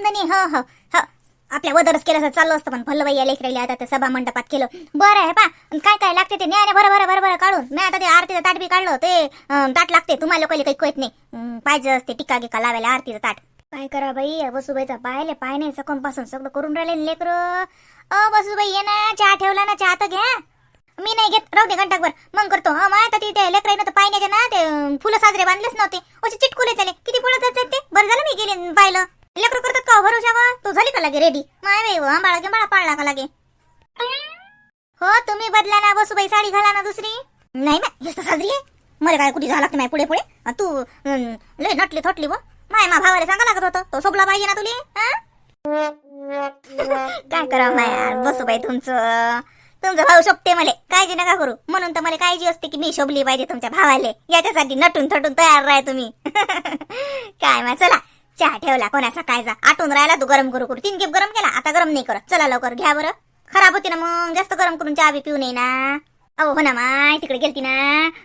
समजणी हो हो. हो. आपल्या वदरच केलं असं चाललं असतं पण भल्लं भैया या लेकरायला आता ते सभा मंडपात केलं. बरं आहे पा. काय काय लागते ते न्याय बरं बरं बरं बरं काढून. मी आता ते आरतीचं ताट बी काढलं ते ताट लागते. तुम्हाला लोकांना काही कळत नाही. पाहिजे असते टिका गिका लावायला आरतीचं ताट. काय करा बाई? वसुबाईचा पाहिले पाय नाही. सकमपासून सगळं करून राहिले लेकर. अ वसुबाई ये ना. चहा ठेवला ना? चहा तर घ्या. मी नाही घेत. राहू दे घंटाकभर मग करतो. हा मग आता ते लेकराईनं तर पाय ना ते फुलं साजरे बांधलेच नव्हते. असे चिटकुले त्याले किती फुलं जात ते? बरं झालं मी गेले पाहिलं. लेकरं करतात का हो भरोशावर तू झाली का लागे रेडी माय बाई आंबाळा बाळा पाळला का लागे? हो तुम्ही बदला ना बसूबाई साडी घाला ना दुसरी. नाही ना हेच साजरी आहे. मला काय कुठे झाला नाही पुढे पुढे? तू लय नटली थोटली व. माय मा भावाला सांगा लागत होतं. तो सोबला पाहिजे ना तुले? काय करा माया वसुबाई तुमचं. तुमचा भाऊ शोभते मला. काळजी नका करू. म्हणून तर मला काळजी असते की मी शोभली पाहिजे तुमच्या भावाले. याच्यासाठी नटून थटून तयार राहा तुम्ही. काय मा चला. चहा ठेवला कोणाचा? कायचा आटून राहिला तू गरम करू करू. तीन किप गरम केला. आता गरम नाही करत. चला लवकर घ्या बरं. खराब होती ना मग जास्त गरम करून चहा बी पिऊ नये ना. अहो हो ना माय तिकडे गेलती ना.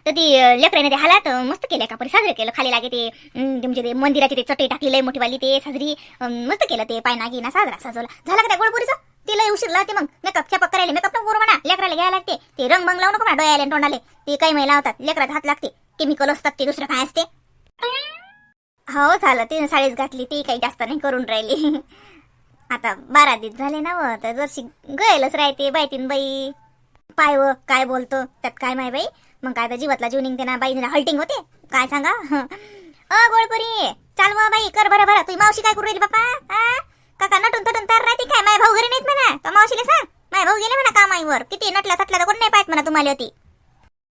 तर ती लेकराने ते हालात मस्त केलं का परी साजरे केलं. खाली लागे ते म्हणजे ते मंदिराची ते चटई टाकली मोठी मोठीवाली ते साजरी. मस्त केलं ते. पायना ना साजरा साजवला. झाला का त्या गोळपुरीचं तिला उशीर लावते मग. मेकअप चपक करायला मेकअप नको करू म्हणा. लेकराला घ्यायला लागते. ते रंग मग लावू नको म्हणा डोळ्याला तोंडाले. ते काही महिला होतात लेकरात हात लागते. केमिकल असतात ते दुसरं काय असते? हो झालं. तीन साडीच घातली. ती काही जास्त नाही करून राहिली. आता बारा दिवस झाले ना व. तर जशी गयलच राहते बायतीन बाई. पाय व काय बोलतो? त्यात काय माय बाई? मग काय तर जीवातला जीव निघते ना बाई हल्टिंग होते. काय सांगा? अ गोळपरी. चाल मग बाई कर बरं बरं. तुझी मावशी काय करू राहिली बापा? आ? काका नटून तटून तर राहते काय? माय भाऊ घरी नाहीत म्हणा. तर मावशीला सांग? माय भाऊ गेले म्हणा कामाईवर. किती नटला सटला तर कोण नाही पाहत म्हणा तुम्हाला होती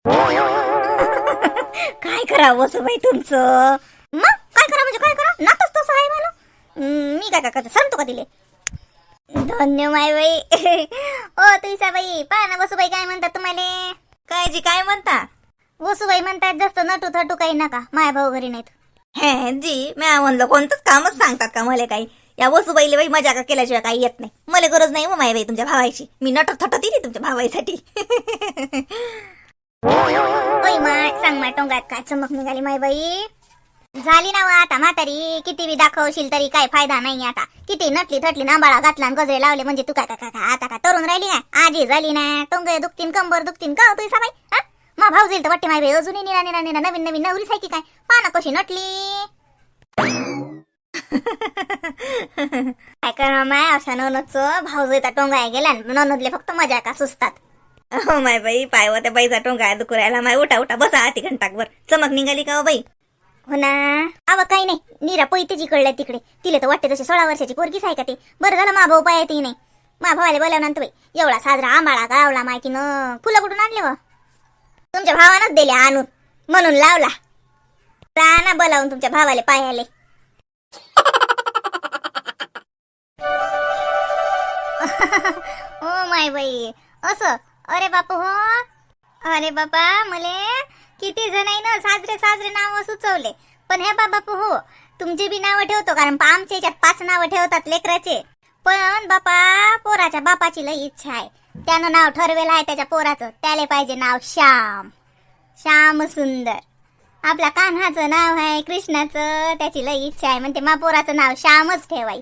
काय करावं बाई तुमचं मग काय करा म्हणजे काय करा नातच तसं आहे मला हम्म, मी काय काय करते सांगतो का तिले धन्य माय बाई. ओ तुझा बाई पहा ना वसुबाई काय म्हणतात तुम्हाला? काय जी काय म्हणता? वसुबाई म्हणतात जास्त नटू थटू काही नका माय भाऊ घरी नाहीत. हे जी मी म्हणलं कोणतंच कामच सांगतात का मला काही? या वसूबाईले बाई मजा का केल्याशिवाय काही येत नाही. मला गरज नाही हो माय बाई तुमच्या भावायची. मी नटत थटत येते तुमच्या भावाईसाठी. ओय माय सांग माय टोंगात काय चमक निघाली माय बाई. झाली ना व आता म्हातारी. किती बी दाखवशील तरी काय फायदा नाही आता. किती नटली थटली नांबाळा घातला गजरे लावले म्हणजे तू काय काय काय काय आता काय तरुण राहिली काय आजी झाली ना. टोंग दुखतीन कंबर दुखतीन. का तुझी साबाई? हा? मा भाऊ जाईल तर वाटते माय बाई अजूनही निरा निरा निरा नवीन नवीन नवरी सायकी काय? पाना कशी नटली? काय करा माय? अशा ननदचं भाऊ जायचा टोंगा आहे गेला ननदले फक्त मजा का सुचतात? हो माय बाई पायवा त्या बाईचा टोंगा दुखू राहिला. माय उठा उठा बसा आती घंटाकभर चमक निघाली का हो बाई? हो ना? आवा काही नाही. नीरा पैते जिकडल्या तिकडे. तिला तर वाटते तशी सोळा वर्षाची पोरगीच आहे का ते. बरं झालं मा भाऊ पाय ती नाही. मा भावाला बोलावनंतर बाई. एवढा साजरा आंबाळा गावला माहितीनं फुलं कुठून आणले व? तुमच्या भावानंच दिले आणून. म्हणून लावला. ना बोलावून तुमच्या भावाले पायाले. ओ माय बाई. असं? अरे बापू हो? अरे बापा मले किती जणांना साजरे साजरे नाव सुचवले. पण हे बाबा बापू हो तुमचे बी नावं ठेवतो कारण पा- आमच्या याच्यात पाच नावं ठेवतात लेकराचे. पण बापा पोराच्या बापाची लई इच्छा आहे. त्यानं नाव ठरवेलं आहे त्याच्या पोराचं. त्याला पाहिजे नाव श्याम. श्याम सुंदर. आपल्या कान्हाचं नाव आहे कृष्णाचं. त्याची लई इच्छा आहे. म्हणते मा पोराचं नाव श्यामच ठेवाई.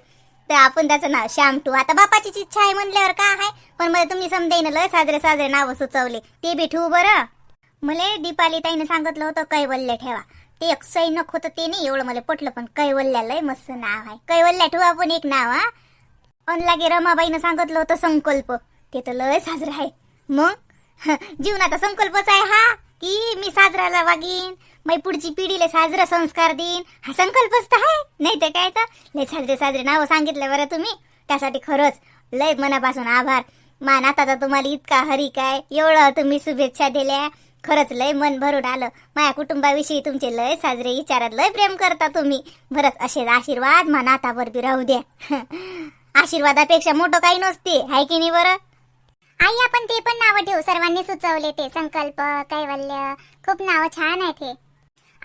तर आपण त्याचं नाव श्याम टू आता बापाचीच इच्छा आहे म्हणल्यावर का आहे? पण मला तुम्ही समजेन लय साजरे साजरे नाव सुचवले. ते बी ठेवू बरं. मला दीपाली ताईने सांगितलं होतं कैवल्य ठेवा. ते एक सैनक होतं ते नाही एवढं मला पटलं पण कैवल्य लय मस्त नाव आहे. कैवल्य ठेवा पण एक नाव हा. अन लागे रमाबाईनं सांगितलं होतं संकल्प. ते तर लय साजरा आहे. मग? जीवनाचा संकल्पच आहे हा की मी साजराला वागीन मग पुढची पिढीला साजरा संस्कार देईन हा संकल्पच तर आहे. नाही तर काय तर? लय साजरे साजरे नावं सांगितलं बरं तुम्ही. त्यासाठी खरंच लय मनापासून आभार. मान आता तर तुम्हाला इतका हरी काय एवढं तुम्ही शुभेच्छा दिल्या. खरंच लय मन भरून आलं. माझ्या कुटुंबाविषयी तुमचे लय साजरे विचारात लय प्रेम करता तुम्ही. बरंच असेच आशीर्वाद मा नातावर बी राहू द्या. आशीर्वादापेक्षा मोठं काही नसते हाय की नाही बरं? आई आपण ते पण नावं ठेवू. सर्वांनी सुचवले ते. संकल्प कैवल्य खूप नावं छान आहेत हे.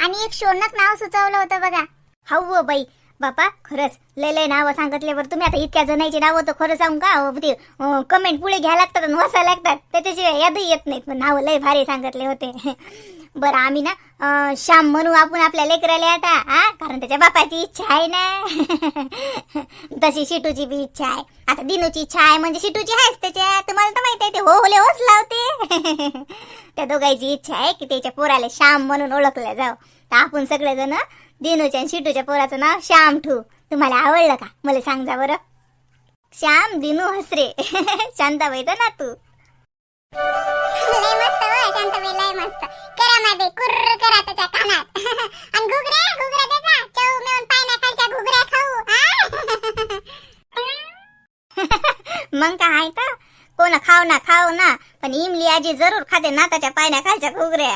आणि एक शोनक नाव सुचवलं होतं बघा. हव बाई. बापा खरंच. लय लय नावं सांगितल्यावर तुम्ही. आता इतक्या जणांची नावं तर खरं सांगू का? ते कमेंट पुढे घ्या लागतात आणि वाचायला लागतात. त्याच्याशिवाय यादही येत नाहीत. पण नावं लय भारी सांगितले होते. बरं आम्ही ना श्याम म्हणू आपण आपल्या लेकराला आता हा? कारण त्याच्या बापाची इच्छा आहे ना. तशी शिटूची बी इच्छा आहे. आता दिनूची इच्छा आहे म्हणजे शिटूची आहेच त्याच्या तुम्हाला तर माहीत आहे ते हो होले होच लावते. त्या दोघांची इच्छा आहे की त्याच्या पोराला श्याम म्हणून ओळखलं जाव. तर आपण सगळेजण दिनूच्या आणि शिटूच्या पोराचं नाव श्याम ठू तुम्हाला आवडलं का? मला सांग जा बरं. श्याम दिनू हसरे. शांताबाई तर ना तू. लय मस्त हो शांतबाई लय मस्त. करा मध्ये कुर्र करा त्याच्या कानात. आणि घुगऱ्या घुगऱ्या त्याचा चव मिळून पाण्याखालच्या घुगऱ्या खाऊ मग काय आहे तर? कोण खाव ना खाव ना. पण इमली आजी जरूर खाते नाताच्या पाण्याखालच्या घुगऱ्या.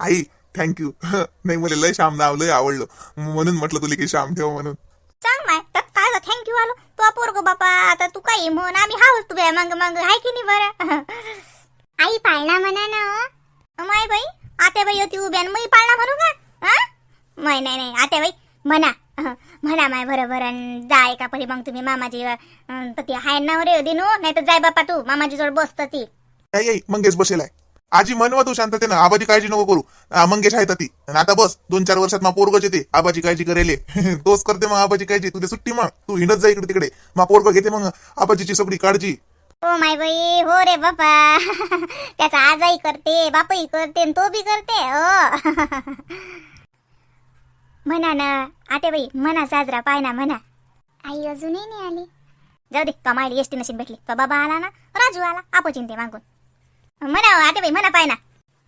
आई थँक्यू नाही मला लय श्याम नाव लय आवडलं. म्हणून म्हटलं तुला की श्याम ठेव म्हणून. सांग माय. तर काय थँक्यू आलो. तू पोरगो बापा आता तू काही म्हण? आम्ही हावच तुझ्या मग मग. हाय की नाही बरं? आई पाळणा म्हणा ना हो. माय बाई आत्या बाई होती उभ्या मी पाळणा म्हणू का? हा? माय नाही नाही. आत्या बाई म्हणा म्हणा माय बरोबर अन जाय का परी मग तुम्ही मामाजी अं, तर ती हाय ना रे दिनू. नाही तर जाय बापा तू. मामाजी जोड बसत ती. मंगेश बसेल आहे. आजी म्हणवा तू शांततेनं आबाची काळजी नको करू. आ, मंगेश आहे तर ती. आणि आता बस दोन चार वर्षात मग पोरगच येते आबाची काळजी करेले तोच करते मग आबाची काळजी. तुझी सुट्टी मग तू हिंडत जा इकडे तिकडे. मग पोरग घेते मग आबाजीची सगळी काळजी. हो माय बाई हो रे बापा. त्याचा आजही करते बापही करते आणि तो बी करते हो. म्हणा ना. आते बाई म्हणा साजरा पाय ना म्हणा. आई अजूनही नाही आली. जाऊ दे कमायला एसटी नशीन भेटली. तो बाबा आला ना? राजू आला आपो चिंते मागून. म्हणा आता बाई म्हणा पाय ना.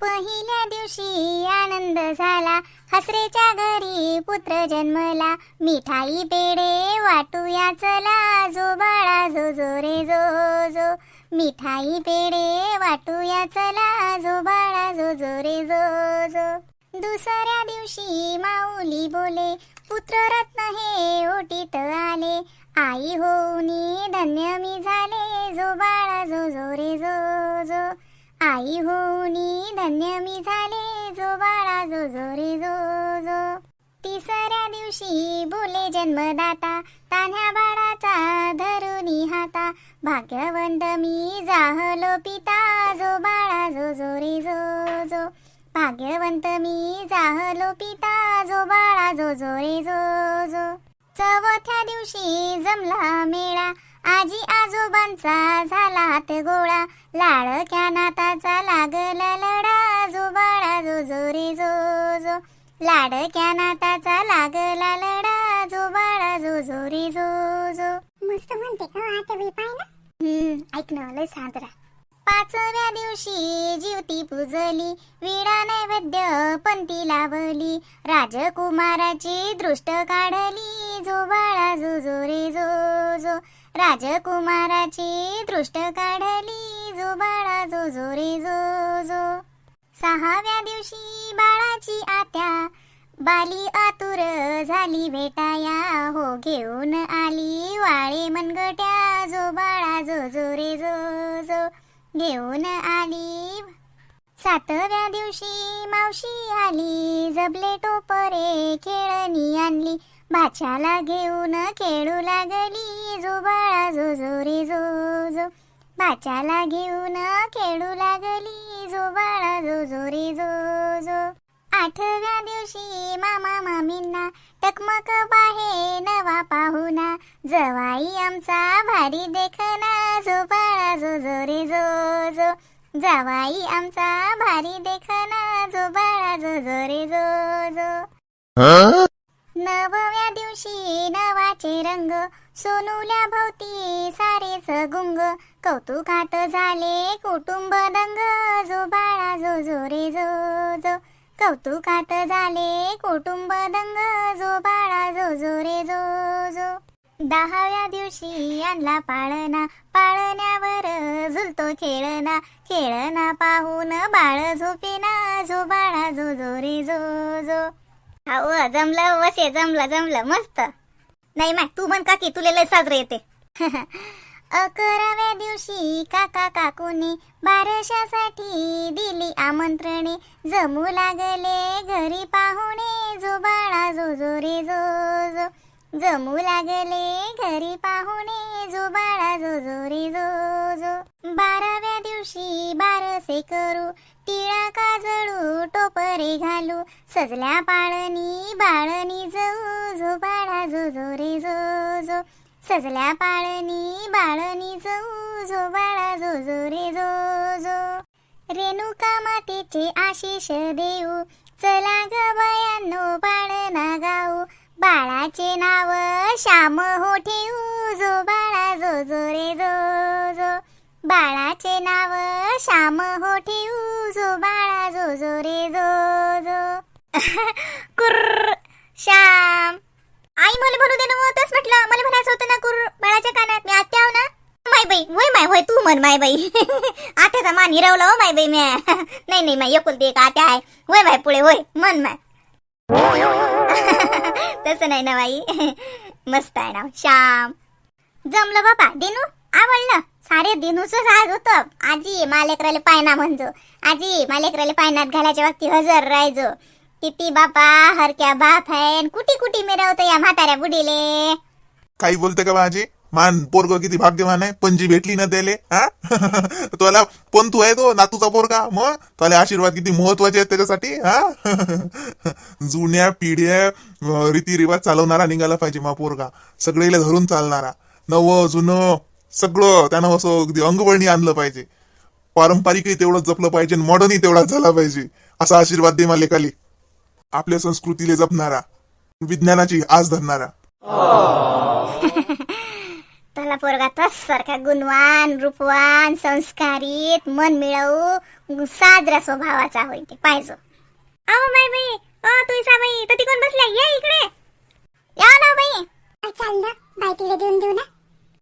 पहिल्या दिवशी आनंद झाला. हसरेच्या घरी पुत्र जन्मला. मिठाई पेढे वाटूया चला. जो बाळा जो जो रे जो जो. मिठाई पेढे वाटूया चला. जो बाळा जो जो रे जो जो. दुसऱ्या दिवशी माऊली बोले पुत्र रत्न हे ओटीत आले. आई होऊनी धन्य मी झाले. जो बाळा जो जो रे जो जो. आई होऊनी धन्य मी झाले जो बाळा जो जो रे जो जो. तिसऱ्या दिवशी बोले जन्मदाता तान्ह्या बाळाचा धरुनी हाता. भाग्यवंत मी जाहलो पिता जो बाळा जो जो रे जो जो. भाग्यवंत मी जाहलो पिता जो बाळा जो जो रे जो जो. चौथ्या दिवशी जमला मेळा आजी आजोबांचा झाला हात गोळा. लाडक्या नाताचा लागला लढा. जो बाळा जो जो रे जो. जो लाडक्या नाताचा लागला लढा. जो बाळा जो जो रे जो. जो मस्त म्हणते का आता बाई पाय ना हम्म ऐक ना लय शांत राहा. पाचव्या दिवशी जीवती पूजली. विडा नैवेद्य पंती लावली. राजकुमाराची दृष्ट काढली. जो बाळा जो जो रे जो जो. राजकुमाराची दृष्ट काढली. जो बाळा जो जो रे जो जो. सहाव्या दिवशी बाळाची आत्या बाली आतुर झाली. भेटाया हो घेऊन आली. वाळे मनगट्या. जो बाळा जो जो रे जो जो. घेऊन आली. सातव्या दिवशी मावशी आली. जबले टोपरे खेळणी आणली. भाच्याला घेऊन खेळू लागली. जो बाळा जो जो रे जो जो बाच्याला घेऊन खेळू लागली जो बाळा जो जो रे जो जो आठव्या दिवशी मामा मामींना टकमक बाहे नवा पाहुना जवाई आमचा भारी देखना जो बाळा जो जो रे जो जो जवाई आमचा भारी देखना जो बाळा जो जो रे जो जो नवव्या दिवशी नवाचे रंग सोनूल्या भोवती सारेच गुंग. कौतुकात झाले कुटुंब दंग जो बाळा जो जो रे जो जो. कौतुकात झाले कुटुंब दंग जो बाळा जो जो रे जो जो. दहाव्या दिवशी आणला पाळणा पाळण्यावर झुलतो खेळणा. खेळणा पाहून बाळ झोपेना जो बाळा जो जो रे जो जो. हो जमलं वसे जमलं जमलं मस्त. नाही माय तू म्हण काकी की तुला लय साजरे येते. अकराव्या दिवशी काका काकूने बारशासाठी दिली आमंत्रणे. जमू लागले घरी पाहुणे जो बाळा जो जो रे जो जो. जमू लागले घरी पाहुणे जो बाळा जो जो रे जो जो. बाराव्या दिवशी बारसे करू टिळा काजळू टोपरे घालू. सजल्या पाळणी बाळणी जाऊ जो बाळा जो जो रे जो जो. सजल्या पाळणी बाळणी जाऊ जो बाळा जो जो रे जो जो. रेणुका मातेचे आशिष देऊ चला ग बयानो ना गाऊ. बाळाचे नाव श्याम हो ठेवू जो बाळा जो जो रे जो जो. बाळाचे नाव श्याम हो ठेवू जो बाळा जो जो रे जो जो. श्याम. आई मला म्हणू दे ना मग म्हटलं. मला म्हणायचं होतं ना कुर बाळाच्या कानात. मी आत्या आहो ना. माय बाई होय माय होय तू म्हण माय बाई. आत्याचा मान हिरवला हो माय बाई म्या नाही नाही माय एकुलती एक आत्या आहे. होय माय पुढे होय मन माय. तसं नाही ना बाई. मस्त आहे ना श्याम. जमलं बाबा दिनू आवडलं सारे दिनूच आज होतं. आजी मालेकराले पायना म्हणजो. आजी मालेकराले पायनात घालायच्या वक्ती हजर राहायचो किती बापा हरक्या बाप आहे कुठी कुठी मिरवतो या म्हाताऱ्या बुडीले काही बोलते का माझी मान पोरग किती भाग्यवान आहे पंजी भेटली ना त्याले हा? तुला पंतू आहे तो नातूचा पोरगा. मग? तुला आशीर्वाद किती महत्त्वाचे आहेत त्याच्यासाठी हा? जुन्या पिढ्या अं, रीतिरिवाज चालवणारा निघाला पाहिजे मा पोरगा. सगळेला धरून चालणारा. नवं जुनं सगळं त्यानं असं अगदी अंगवळणी आणलं पाहिजे. पारंपरिकही तेवढंच जपलं पाहिजे मॉडर्नही तेवढाच झाला पाहिजे असा आशीर्वाद दे मला लेखाली आपल्या संस्कृतीला जपणारा विज्ञानाची आस धरणारा. त्याला पोरगा तस सारखा गुणवान रूपवान संस्कारित मन मिळवू साजरा स्वभावाचा होय ते. पाहिजे अहो माय बाई. ओ तू बाई. तर कोण बसल्या. ये इकडे. या ना बाई. चाल ना. बाई तिकडे देऊन देऊ ना.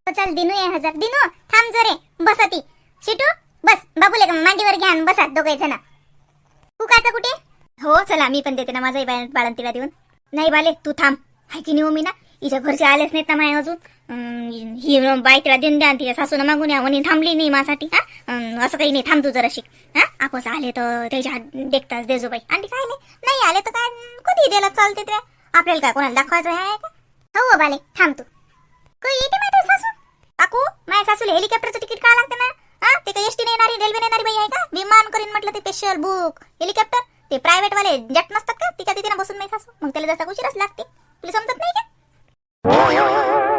हो, चल दिनू ये हजार. दिनू थांब जरे. बसती शिटू? बस. बाबूले मांडीवर घ्या आणि बसा दोघे जण कुकाचं कुठे? हो चला मी पण देते ना माझाही बाळंतीला देऊन. नाही बाले तू थांब. हाय की नाही हो मी ना हिच्या घरचे आलेच नाहीत ना माय अजून. ही बाई तिला देऊन द्या आणि तिच्या सासून मागून या. म्हणे थांबली नाही माझ्यासाठी हा? असं काही नाही थांब तू जराशी. हा? आपण आले तर त्याच्या हात देखताच देजो बाई आणि काय नाही? नाही आले तर काय? कधी द्यायला चालते ते आपल्याला काय कोणाला दाखवायचं आहे का? हो, हो बाले थांब तू. कोई येते माहिती सासू? काकू माझ्या सासूला हेलिकॉप्टरचं तिकीट काय लागते ना? हा? ते काही एसटी येणारी रेल्वे येणारी बाई आहे का? विमान करीन म्हटलं ते स्पेशल बुक हेलिकॉप्टर? ते प्रायव्हेट वाले जट नसतात का? तिच्या तिथे बसून नाही सासू. मग त्याला जसा उशीरच लागते. तुला समजत नाही का?